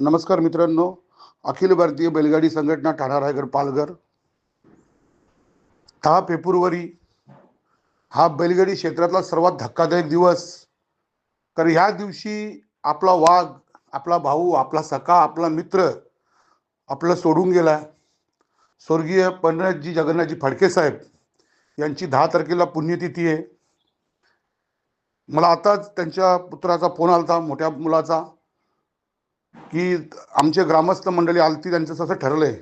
नमस्कार मित्रांनो. अखिल भारतीय बैलगाडी संघटना ठाणा रायगड पालघर दहा फेब्रुवारी हा बैलगाडी क्षेत्रातला सर्वात धक्कादायक दिवस. कारण ह्या दिवशी आपला वाघ आपला भाऊ आपला सखा आपला मित्र आपलं सोडून गेला स्वर्गीय पंढरजी जगन्नाथजी फडके साहेब यांची दहा तारखेला पुण्यतिथी आहे. मला आताच त्यांच्या पुत्राचा फोन आला होता मोठ्या मुलाचा. की आमचे ग्रामस्थ मंडळी आलती त्यांचं असं ठरलंय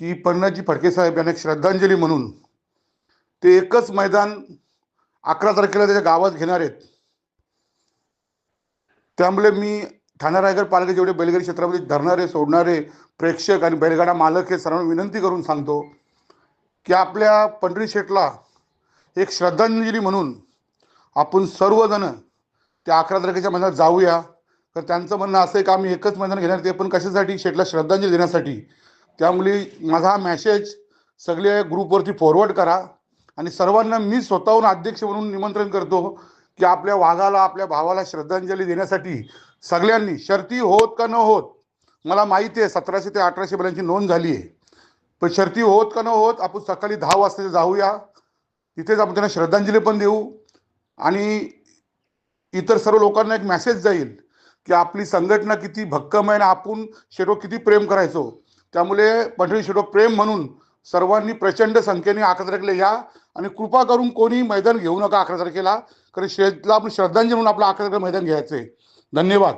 की पन्नाजी फडके साहेब यांना एक श्रद्धांजली म्हणून ते एकच मैदान अकरा तारखेला त्याच्या गावात घेणार आहेत. त्यामुळे मी ठाणे रायगड पालघर जेवढे बैलगाडी क्षेत्रामध्ये धरणारे सोडणारे प्रेक्षक आणि बैलगाडा मालक हे सर्वांना विनंती करून सांगतो की आपल्या पंढरी शेठला एक श्रद्धांजली म्हणून आपण सर्वजण त्या अकरा तारखेच्या मैदानात जाऊया. तर त्यांचं म्हणणं असं आहे का आम्ही एकच मैदान घेणार ते पण कशासाठी? शेटला श्रद्धांजली देण्यासाठी. त्यामुळे माझा हा मॅसेज सगळे ग्रुपवरती फॉरवर्ड करा आणि सर्वांना मी स्वतःहून अध्यक्ष म्हणून निमंत्रण करतो की आपल्या वाघाला आपल्या भावाला श्रद्धांजली देण्यासाठी सगळ्यांनी शर्ती होत का न होत मला माहिती आहे सतराशे ते अठराशे पर्यंतची नोंद झाली आहे. पण शर्ती होत का न होत आपण सकाळी दहा वाजता जाऊया. तिथेच आपण त्यांना श्रद्धांजली पण देऊ आणि इतर सर्व लोकांना एक मेसेज जाईल. की आपली संघटना किती भक्कम आहे आणि आपण शेडो किती प्रेम करायचो. त्यामुळे पंढरी शेटो प्रेम म्हणून सर्वांनी प्रचंड संख्येने अकरा तारखेला या आणि कृपा करून कोणी मैदान घेऊ नका अकरा तारखेला. कारण शेतला आपण श्रद्धांजली म्हणून आपलं अकरा तारखेला मैदान घ्यायचं आहे धन्यवाद.